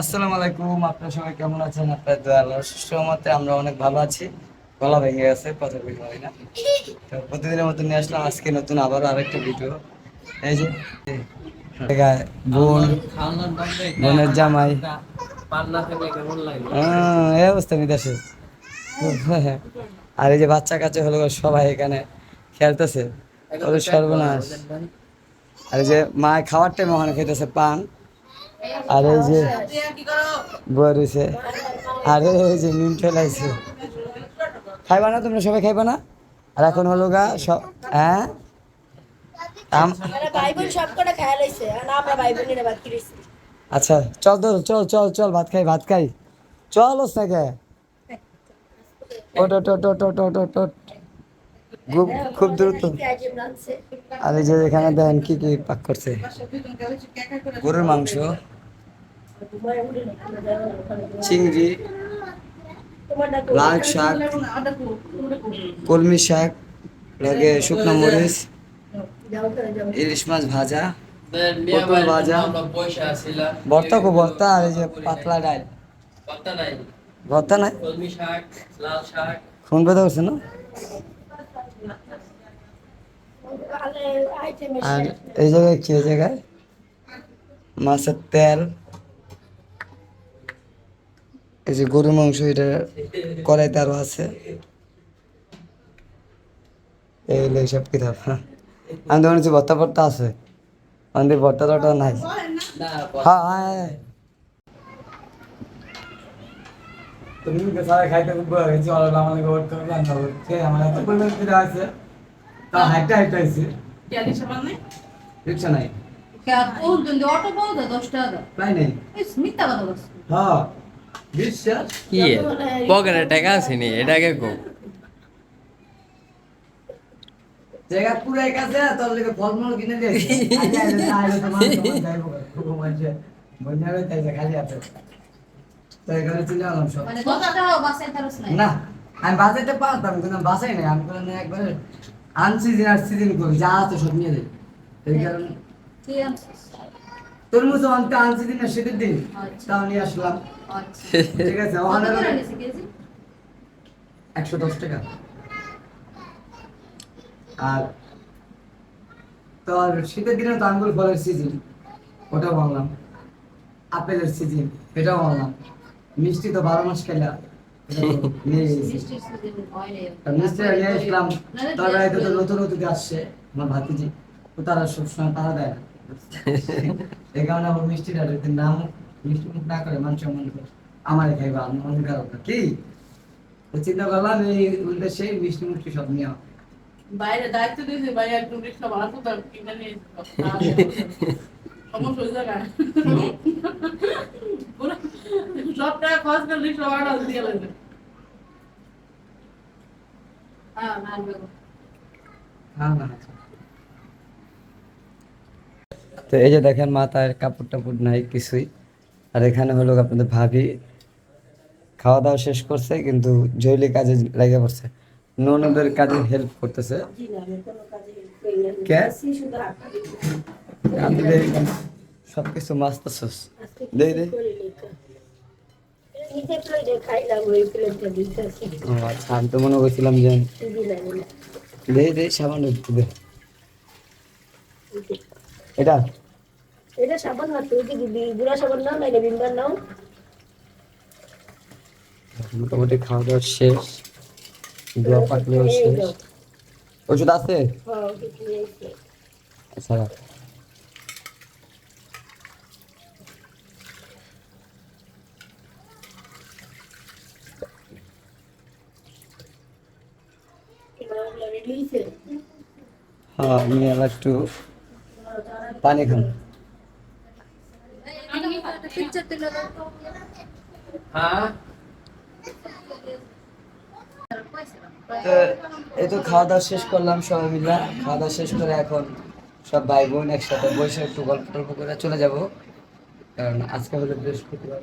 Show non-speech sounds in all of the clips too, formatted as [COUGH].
আসসালামু আলাইকুম, আপনারা সবাই কেমন আছেন? আপনার দোয়া আল্লাহর সহমতে আমরা অনেক ভালো আছি। গলা ভেঙে গেছে, কথা বলতে পারি না। তো প্রতিদিনের মতো নিয়ে আসলাম আজকে নতুন আবারও আরেকটা ভিডিও এই যে বোন, বোনের জামাই। এই অবস্থা বিদেশে আর এই যে বাচ্চা কাচ্চা হলো সবাই এখানে খেলতেছে। সর্বনাশ। আর এই যে মা খাওয়ার টাইম ওখানে খেতেছে পান। আর এই যে বরিছে আর এই যে নিম ফেলাইছে। খাইবা না তোমরা সবাই খাইবা না? আর এখন হলো গা সব হ্যাঁ? আচ্ছা চল তো চল চল চল ভাত খাই ভাত খাই। চল না কে ওট ওট ওট ওট ওট ওট খুব খুব দ্রুত। আর এই যে এখানে দেখেন কি কি পাক করছে? গরুর মাংস চিংড়ি লাল শাক কলমি শাক লগে শুকনো মরিচ ইলিশ মাছ ভাজা পটল ভাজা। ভর্তা কো ভর্তা আর এই যে পাতলা ডাল। ভর্তা নাই? ভর্তা ফোন পেতে করছে না? আর এই জায়গায় কি জায়গায়? মাছের তেল। এই যে গরুর মাংস এটা কড়াইতে আরও আছে। এই হলো সব কিতাব হ্যাঁ। আমি তো মনে হচ্ছে ভর্তা ভর্তা আছে আমাদের ভর্তা টর্তা নাই হ্যাঁ হ্যাঁ। তুমি সারা খাইতে খুব বড় হয়েছে অল গোবর তো রান্না করছে আমার এত পরিমাণ খিদা আছে তা হাইটা হাইটা মানে? হ্যাঁ, আছে গেলি নাই। এটাকে কো। পুরাই কাছে তোর লিগে ফলমূল কিনে দিয়েছি [LAUGHS] আইলে তো খালি আছে। তো এখানে চলে আলাম সব। মানে না আমি পারতাম কিন্তু বাসাই নাই। আমি কোনো একবারে আনসিজন আর সিজন করি যা আছে সব নিয়ে যাই। এই কারণে তরমুজ আনতে আনসিজন না শীতের দিন। আচ্ছা। তাও নিয়ে আসলাম। আচ্ছা। ঠিক আছে ওখানে? একশো দশ টাকা। আর তোর শীতের দিনে তো আঙ্গুল ফলের সিজন ওটাও বললাম আপেলের সিজন এটাও বললাম মিষ্টি তো বারো মাস খেলা। [LAUGHS] মিষ্টি নিয়ে আসলাম। তার বাড়িতে তো নতুন নতুন আসছে আমার ভাতিজি। তো তারা সবসময় পাড়া দেয় না। [LAUGHS] এই কারণে আমার মিষ্টিটা যদি নাম মিষ্টি মুখ না করে মানুষ মনে করে আমারে খাইবা আমি মনে খারাপ না কি? তো চিন্তা করলাম এই উল্টে সেই মিষ্টি মুষ্টি সব নিয়ে বাইরে দায়িত্ব দিয়েছে ভাই একদম রিক্সা ভাড়া কোথাও কিনে নিয়ে সমস্যা হয়ে যায় সব টাকা খরচ করলি দিয়ে লাগবে হ্যাঁ, হ্যাঁ, হ্যাঁ।, হ্যাঁ আচ্ছা। তো এই যে দেখেন মাথায় কাপড় টাপড় নাই কিছুই। আর এখানে হলো আপনাদের ভাবি খাওয়া দাওয়া শেষ করছে কিন্তু জৈলি কাজে লেগে পড়ছে। ননদের কাজে হেল্প করতেছে। সবকিছু মাছ দেখ দেখ আচ্ছা আমি তো মনে করছিলাম যে না দে দে সাবান দে এটা? এটা সাবান না তুই কি দিবি? গুড়া সাবান নাও নাইলে বিমবার নাও। মোটামুটি খাওয়া দাওয়া শেষ দোয়া পাকলেও শেষ। ওষুধ আছে? হ্যাঁ আচ্ছা রাখ। রেডি হয়েছে হ্যাঁ আমি আবার একটু পানি খান। হ্যাঁ। এই তো খাওয়া দাওয়া শেষ করলাম সবাই মিলে। খাওয়া দাওয়া শেষ করে এখন সব ভাই বোন একসাথে বসে একটু গল্প টল্প করে চলে যাব। কারণ আজকে হলো বৃহস্পতিবার।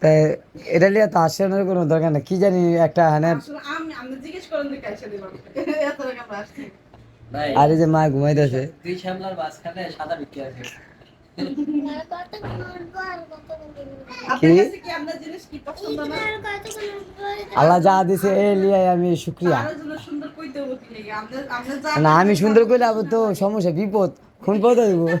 তাই এটা লিয়ে তো আসানোর কোনো দরকার নেই। কি জানি একটা হানে আর যে মা ঘুমাইতেছে। দুই শ্যামলার মাঝখানে সাদা বিক্রি আছে। আপনার কাছে কি আপনার জিনিস কি পছন্দ না? আল্লাহ যা দিছে এ লিয়ে আমি শুক্রিয়া। না আমি সুন্দর করলে আবার তো সমস্যা বিপদ। খুন পদ হইব। [LAUGHS]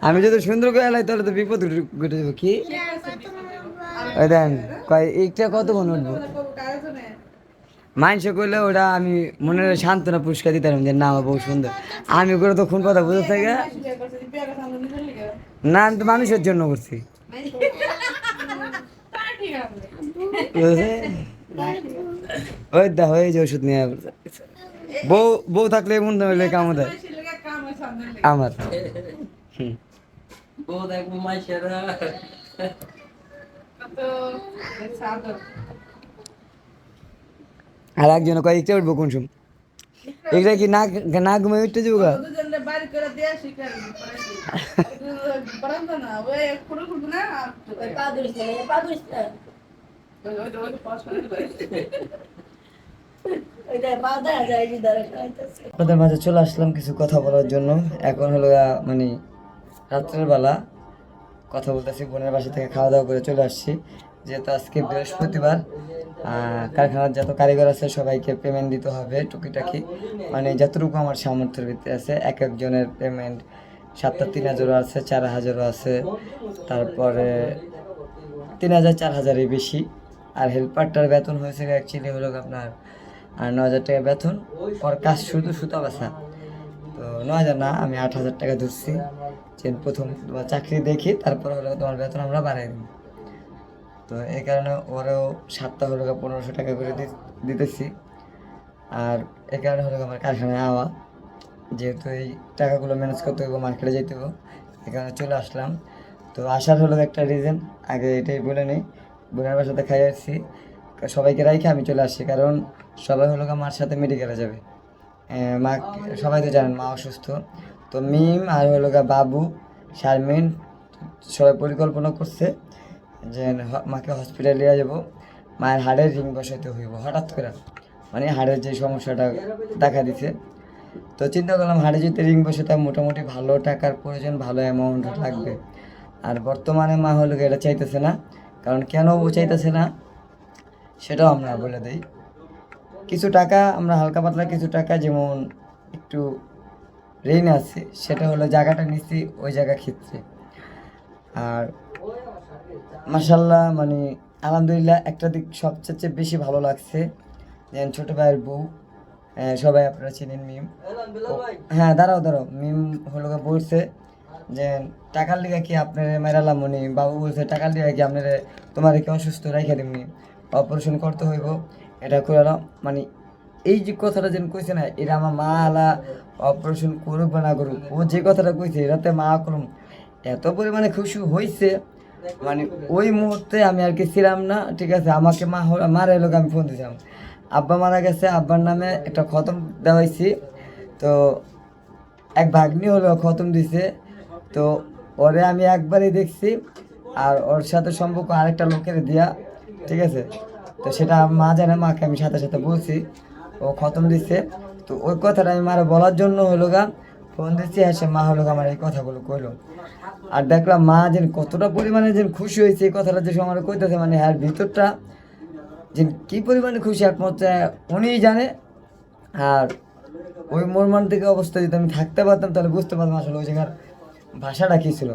আমি যদি সুন্দর করে এলাই, তাহলে তো বিপদ ঘটে- যাব। কি? ওই দেন কয়, এইটা কতক্ষণ উঠবো মাইনসে করলে ওটা আমি মনে সান্ত্বনা পুরস্কার দিতাম যে না, আমার বহু সুন্দর। আমি করে তো খুন কথা বুঝতে থাকে। না, আমি তো মানুষের জন্য করছি? ওই দা হয়ে যে ওষুধ নিয়ে বউ বউ থাকলে এমন কাম দেয়। আমার। বউ দেখব মাইশেরা আর একজন কয় একটা উঠবো কোন সময়? এটা কি না না ঘুমাই উঠতে যাব। আপনাদের মাঝে চলে আসলাম কিছু কথা বলার জন্য। এখন হলো মানে রাত্রের বেলা কথা বলতেছি, বোনের বাসা থেকে খাওয়া দাওয়া করে চলে আসছি। যেহেতু আজকে বৃহস্পতিবার কারখানার যত কারিগর আছে সবাইকে পেমেন্ট দিতে হবে টুকিটাকি। মানে যতটুকু আমার সামর্থ্যের ভিত্তি আছে, এক একজনের পেমেন্ট সাতটা, তিন হাজারও আছে, চার হাজারও আছে। তারপরে তিন হাজার, চার হাজারের বেশি। আর হেল্পারটার বেতন হয়েছে অ্যাকচুয়ালি হলো আপনার আর ন হাজার টাকা বেতন। ওর কাজ শুধু সুতা বাসা তো ন হাজার না, আমি আট হাজার টাকা ধরছি। যে প্রথম তোমার চাকরি দেখি, তারপর হলো তোমার বেতন আমরা বাড়াই দিই। তো এই কারণে ওরও সাতটা হলো পনেরোশো টাকা করে দিতেছি। আর এই কারণে হলো আমার কারখানায় আওয়া। যেহেতু এই টাকাগুলো ম্যানেজ করতে হবে মার্কেটে যেতে হবে এই কারণে চলে আসলাম। তো আসার হলো একটা রিজন আগে এটাই বলে নিই। বোনের বাসাতে খাই আসছি। সবাইকে রাইখে আমি চলে আসছি, কারণ সবাই হলো গিয়ে মার সাথে মেডিকেলে যাবে। মা সবাই তো জানেন মা অসুস্থ। তো মিম আর হলো বাবু, শারমিন সবাই পরিকল্পনা করছে যে মাকে হসপিটালে নিয়ে যাব। মায়ের হাড়ের রিং বসাইতে হইব। হঠাৎ করে মানে হাড়ের যে সমস্যাটা দেখা দিছে। তো চিন্তা করলাম হাড়ে যদি রিং বসাতে মোটামুটি ভালো টাকার প্রয়োজন, ভালো অ্যামাউন্ট লাগবে। আর বর্তমানে মা হলো এটা চাইতেছে না। কারণ কেন ও চাইতেছে না, সেটাও আমরা বলে দিই। কিছু টাকা আমরা হালকা পাতলা কিছু টাকা যেমন একটু ঋণ আছে সেটা হলো জায়গাটা নিচ্ছি ওই জায়গা ক্ষেত্রে আর মাসাল্লাহ মানে আলহামদুলিল্লাহ একটা দিক সবচেয়ে বেশি ভালো লাগছে যেন ছোট ভাইয়ের বউ সবাই আপনারা চিনেন মিম। হ্যাঁ দাঁড়াও দাঁড়াও মিম হলো বলছে যে টাকার লিগা কি আপনার মেরালাম মনি বাবু বলছে টাকার লিগা কি আপনার তোমার কি অসুস্থ রাইখা দিমনি অপারেশন করতে হইব। এটা করে। মানে এই যে কথাটা যেন কইছে না এটা আমার মা আলা অপারেশন করুক বা না করুক, ও যে কথাটা কইছে এটাতে মা করুম এত পরিমাণে খুশি হয়েছে মানে ওই মুহূর্তে আমি আর কি ছিলাম না, ঠিক আছে, আমাকে মা মারা এলোকে আমি ফোন দিয়েছিলাম আব্বা মারা গেছে, আব্বার নামে একটা খতম দেওয়াইছি, তো এক ভাগ্নি হলো খতম দিছে, তো ওরে আমি একবারই দেখছি, আর ওর সাথে সম্পর্ক আরেকটা লোকের দিয়া, ঠিক আছে তো সেটা মা জানে, মাকে আমি সাথে সাথে বলছি। ও খতম দিচ্ছে। তো ওই কথাটা আমি মারা বলার জন্য হলো গা, ফোন দিচ্ছি হ্যাঁ সে মা হলো আমার এই কথাগুলো কইলো। আর দেখলাম মা যে কতটা পরিমাণে যে খুশি হয়েছে, এই কথাটা যে আমার কইতেছে মানে আর ভিতরটা যে কি পরিমাণে খুশি একমাত্র উনিই জানে। আর ওই মর্মান্তিক অবস্থা যদি আমি থাকতে পারতাম, তাহলে বুঝতে পারতাম আসলে ওই জায়গার ভাষাটা কী ছিল।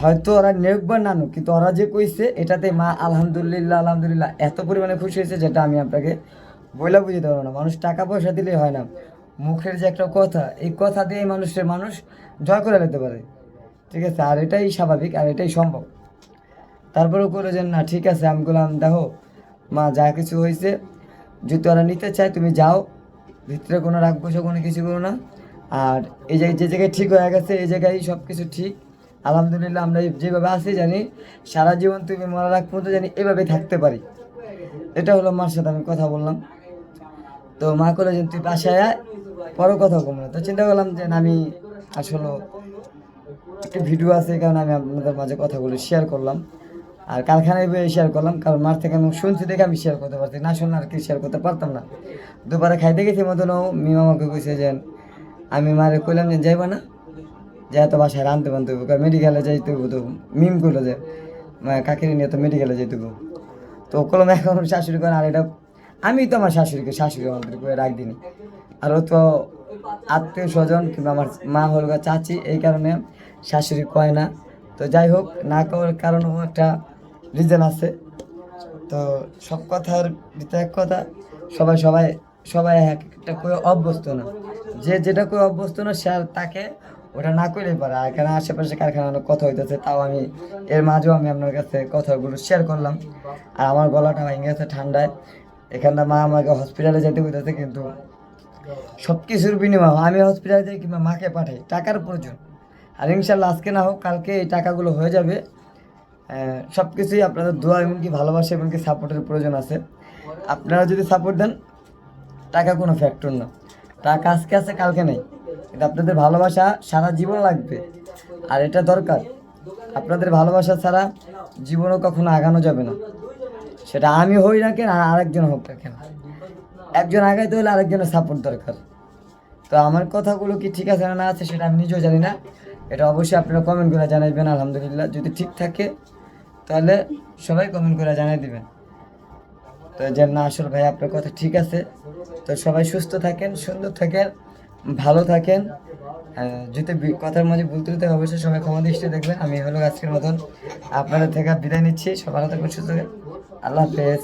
হয়তো ওরা নেক বা নানুক, কিন্তু ওরা যে কইছে, এটাতে মা আলহামদুলিল্লাহ আলহামদুলিল্লাহ, এত পরিমাণে খুশি হয়েছে যেটা আমি আপনাকে বইলা বুঝতে পারব না। মানুষ টাকা পয়সা দিলেই হয় না। মুখের যে একটা কথা, এই কথা দিয়ে মানুষের মানুষ জয় করে নিতে পারে। ঠিক আছে? আর এটাই স্বাভাবিক, আর এটাই সম্ভব। তারপরেও করে যে, না, ঠিক আছে। আমি বললাম, দেখো, মা, যা কিছু হয়েছে যদি ওরা নিতে চায়, তুমি যাও। ভিতরে কোনো রাগ বসে, কোনো কিছু করো না। আর এই জায়গায়, যে জায়গায় ঠিক হয়ে গেছে, এই জায়গায় সব কিছু ঠিক। আলহামদুলিল্লাহ আমরা যেভাবে আছি জানি, সারা জীবন তুমি মনে রাখ পর্যন্ত জানি এভাবে থাকতে পারি। এটা হলো মার সাথে আমি কথা বললাম। তো মা করে যে তুই বাসায় আয়, পরে কথা কম তো চিন্তা করলাম যে আমি আসলে একটি ভিডিও আছে কারণ আমি আপনাদের মাঝে কথাগুলো শেয়ার করলাম। আর কারখানায় বয়ে শেয়ার করলাম, কারণ মার থেকে আমি শুনছি দেখে আমি শেয়ার করতে পারছি, না শুনলে আর কি শেয়ার করতে পারতাম না। দুবারে খাইতে গেছি মতনও মিম আমাকে কইছে যে, আমি মারে কইলাম যে, যাইবা না। যে এত বাসায় রানতে বানতে হবে মেডিকেলে যাইতে হবে তো মিম করল যে কাকির নিয়ে তো মেডিকেলে যেতে হবে তো কলম এখন শাশুড়ি করে, আর এটা আমি তো আমার শাশুড়িকে শাশুড়ি আমাদের করে রাখ দিনি আর ও তো আত্মীয় স্বজন কিংবা আমার মা হল চাচি, এই কারণে শাশুড়ি কয় না। তো যাই হোক, না করার কারণও একটা রিজন আছে। তো সব কথার ভিতরে এক কথা, সবাই সবাই সবাই এক একটা করে অভ্যস্ত না। যে যেটা করে অভ্যস্ত না, সে তাকে ওটা না করলেই পারে। এখানে আশেপাশে কারখানা কথা হইতেছে, তাও আমি এর মাঝেও আমি আপনার কাছে কথাগুলো শেয়ার করলাম। আর আমার গলাটা ভেঙে গেছে ঠান্ডায়। এখানটা মা আমাকে হসপিটালে যেতে হইতেছে কিন্তু সব কিছুর বিনিময় আমি হসপিটালে যাই কিংবা মাকে পাঠাই, টাকার প্রয়োজন। আর ইনশাল্লাহ আজকে না হোক, কালকে এই টাকাগুলো হয়ে যাবে। সব কিছুই আপনাদের দোয়া এমনকি ভালোবাসা এমনকি সাপোর্টের প্রয়োজন আছে। আপনারা যদি সাপোর্ট দেন, টাকা কোনো ফ্যাক্টর না। টাকা আজকে আছে, কালকে নেই। কিন্তু আপনাদের ভালোবাসা সারা জীবন লাগবে। আর এটা দরকার। আপনাদের ভালোবাসা ছাড়া জীবনও কখনো আগানো যাবে না। সেটা আমি হই না কেন, আর আরেকজন হোক না কেন। একজন আগাইতে হলে আরেকজনের সাপোর্ট দরকার। তো আমার কথাগুলো কি ঠিক আছে না না আছে সেটা আমি নিজেও জানি না। এটা অবশ্যই আপনারা কমেন্ট করে জানাইবেন, আলহামদুলিল্লাহ। যদি ঠিক থাকে, তাহলে সবাই কমেন্ট করে জানাই দিবেন। তো যে না আসল ভাই, আপনার কথা ঠিক আছে। তো সবাই সুস্থ থাকেন, সুন্দর থাকেন। ভালো থাকেন। আহ, যদি কথার মাঝে ভুল হতে অবশ্যই সবাই ক্ষমা দৃষ্টি দেখবেন। আমি হলো আজকের মতন আপনাদের থেকে বিদায় নিচ্ছি। সবাই থাকবেন সুস্থ আল্লাহ হাফেজ।